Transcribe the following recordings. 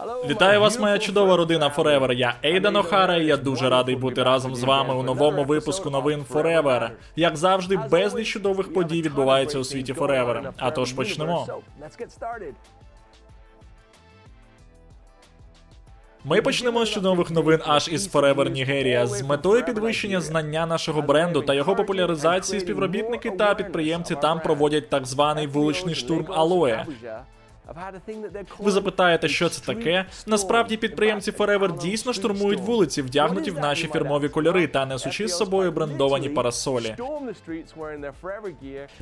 Вітаю вас, моя чудова родина. Forever. Я Ейден Охара, і я дуже радий бути разом з вами у новому випуску новин Forever. Як завжди, безліч чудових подій відбуваються у світі Forever. А тож почнемо. Ми почнемо з чудових новин аж із Forever Нігерія. З метою підвищення знання нашого бренду та його популяризації співробітники та підприємці там проводять так званий вуличний штурм Алоє. Ви запитаєте, що це таке? Насправді підприємці Forever дійсно штурмують вулиці, вдягнуті в наші фірмові кольори та несучи з собою брендовані парасолі.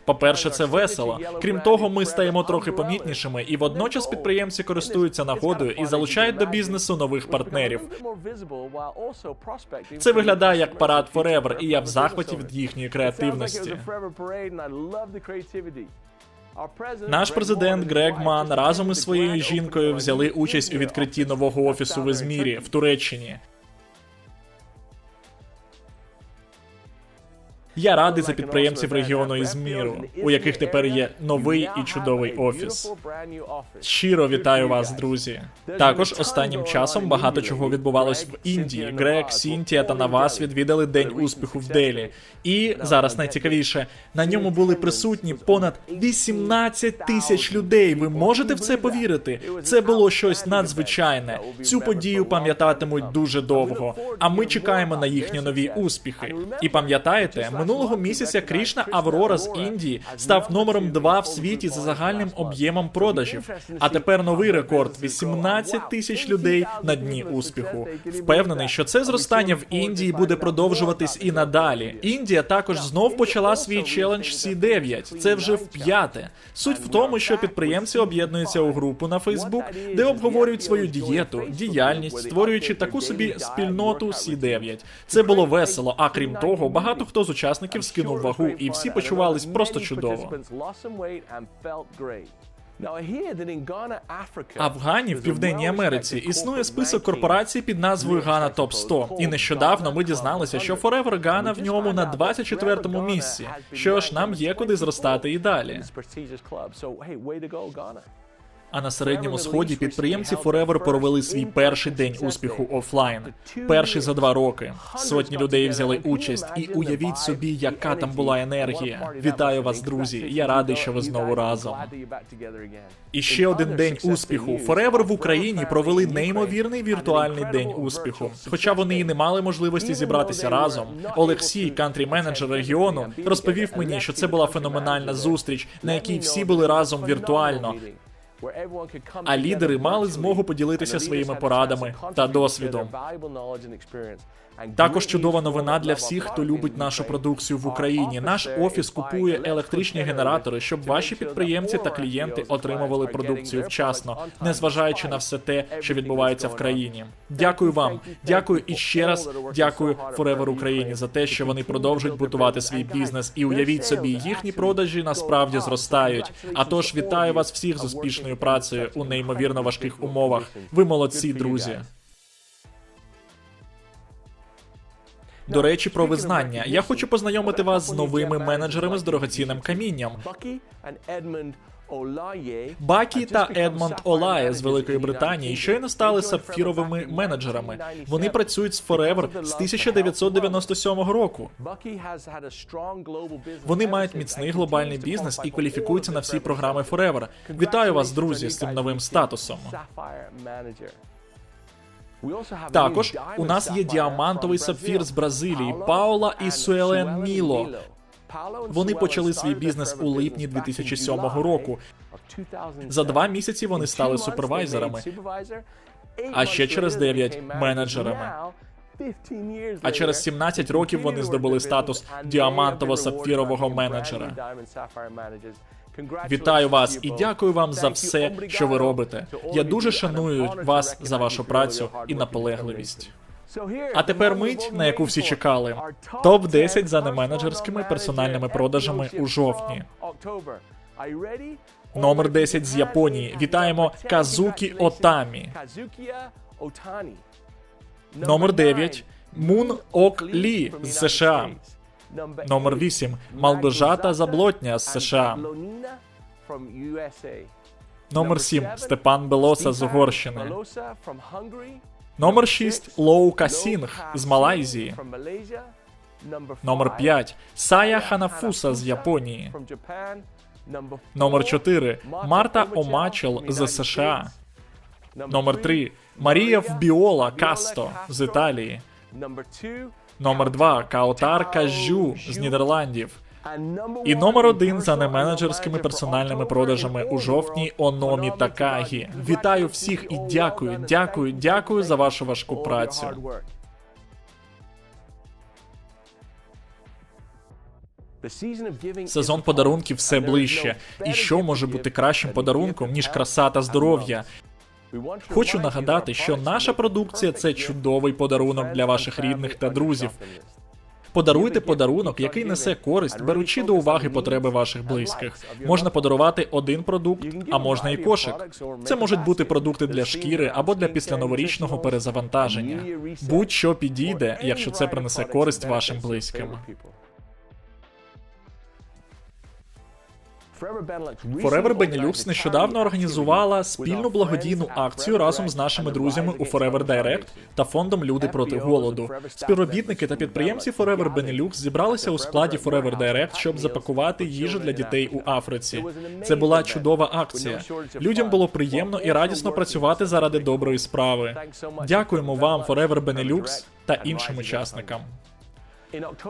По-перше, це весело. Крім того, ми стаємо трохи помітнішими, і водночас підприємці користуються нагодою і залучають до бізнесу нових партнерів. Це виглядає як парад Forever, і я в захваті від їхньої креативності. Наш президент Грег Ман разом із своєю жінкою взяли участь у відкритті нового офісу в Ізмірі в Туреччині. Я радий за підприємців регіону Ізміру, у яких тепер є новий і чудовий офіс. Щиро вітаю вас, друзі. Також останнім часом багато чого відбувалось в Індії. Грег, Сінтія та Навас відвідали день успіху в Делі. І зараз найцікавіше на ньому були присутні понад 18 тисяч людей. Ви можете в це повірити? Це було щось надзвичайне. Цю подію пам'ятатимуть дуже довго. А ми чекаємо на їхні нові успіхи. І пам'ятаєте, минулого місяця Крішна Аврора з Індії став номером 2 в світі за загальним об'ємом продажів. А тепер новий рекорд: 18 тисяч людей на дні успіху. Впевнений, що це зростання в Індії буде продовжуватись і надалі. Індія також знов почала свій челендж C9. Це вже в п'яте. Суть в тому, що підприємці об'єднуються у групу на Фейсбук, де обговорюють свою дієту, діяльність, створюючи таку собі спільноту C9. Це було весело. А крім того, багато хто з учасників скинув вагу, і всі почувались просто чудово. А в Гані в Південній Америці існує список корпорацій під назвою Ghana Top 100. І нещодавно ми дізналися, що Forever Ghana в ньому на 24-му місці. Що ж, нам є куди зростати і далі. А на середньому сході підприємці Forever провели свій перший день успіху офлайн. Перший за два роки. Сотні людей взяли участь, і уявіть собі, яка там була енергія. Вітаю вас, друзі! Я радий, що ви знову разом. І ще один день успіху. Forever в Україні провели неймовірний віртуальний день успіху. Хоча вони і не мали можливості зібратися разом. Олексій, кантрі-менеджер регіону, розповів мені, що це була феноменальна зустріч, на якій всі були разом віртуально. А лідери мали змогу поділитися своїми порадами та досвідом. Також чудова новина для всіх, хто любить нашу продукцію в Україні. Наш офіс купує електричні генератори, щоб ваші підприємці та клієнти отримували продукцію вчасно, незважаючи на все те, що відбувається в країні. Дякую вам, дякую і ще раз дякую Forever Україні за те, що вони продовжують будувати свій бізнес. І уявіть собі, їхні продажі насправді зростають. А тож вітаю вас всіх з успішною працею у неймовірно важких умовах. Ви молодці, друзі. До речі, про визнання. Я хочу познайомити вас з новими менеджерами з дорогоцінним камінням. Бакі та Едмонд Олає з Великої Британії щойно стали сапфіровими менеджерами. Вони працюють з Forever з 1997 року. Вони мають міцний глобальний бізнес і кваліфікуються на всі програми Forever. Вітаю вас, друзі, з цим новим статусом. Також у нас є діамантовий сапфір з Бразилії Паула і Суелен Міло. Вони почали свій бізнес у липні 2007 року. За два місяці вони стали супервайзерами, а ще через 9 менеджерами. А через 17 років вони здобули статус діамантово-сапфірового менеджера. Вітаю вас і дякую вам за все, що ви робите. Я дуже шаную вас за вашу працю і наполегливість. А тепер мить, на яку всі чекали. Топ 10 за неменеджерськими персональними продажами у жовтні. Номер 10 з Японії. Вітаємо Казукі Отамі. Номер 9 Мун Ок Лі з США. Номер 8 Малгожата Заблотня з США. Номер 7 Степан Белоса з Угорщини. Номер 6 Лоу Касінг з Малайзії. Номер 5 Сая Ханафуса з Японії. Номер 4 Марта Омачел з США. Номер 3 Марія Вбіола Касто з Італії. Номер 2 Каотар Кажу з Нідерландів. І номер один за неменеджерськими персональними продажами у жовтні Ономі Такагі. Вітаю всіх і дякую, дякую, дякую за вашу важку працю. Сезон подарунків все ближче. І що може бути кращим подарунком, ніж краса та здоров'я? Хочу нагадати, що наша продукція це чудовий подарунок для ваших рідних та друзів. Подаруйте подарунок, який несе користь, беручи до уваги потреби ваших близьких. Можна подарувати один продукт, а можна і кошик. Це можуть бути продукти для шкіри або для післяноворічного перезавантаження. Будь-що підійде, якщо це принесе користь вашим близьким. Forever Benelux нещодавно організувала спільну благодійну акцію разом з нашими друзями у Forever Direct та фондом Люди проти голоду. Співробітники та підприємці Forever Benelux зібралися у складі Forever Direct, щоб запакувати їжу для дітей у Африці. Це була чудова акція. Людям було приємно і радісно працювати заради доброї справи. Дякуємо вам, Forever Benelux та іншим учасникам.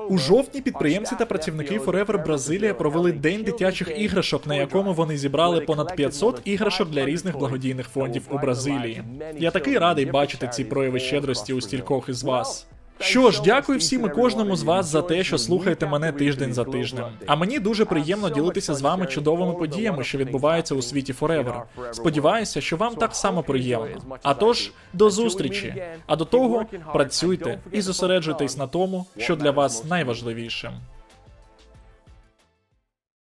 У жовтні підприємці та працівники Forever Бразилія провели день дитячих іграшок, на якому вони зібрали понад 500 іграшок для різних благодійних фондів у Бразилії. Я такий радий бачити ці прояви щедрості у стількох із вас. Що ж, дякую всім і кожному з вас за те, що слухаєте мене тиждень за тижнем. А мені дуже приємно ділитися з вами чудовими подіями, що відбуваються у світі Forever. Сподіваюся, що вам так само приємно. А тож, до зустрічі. А до того працюйте і зосереджуйтесь на тому, що для вас найважливішим.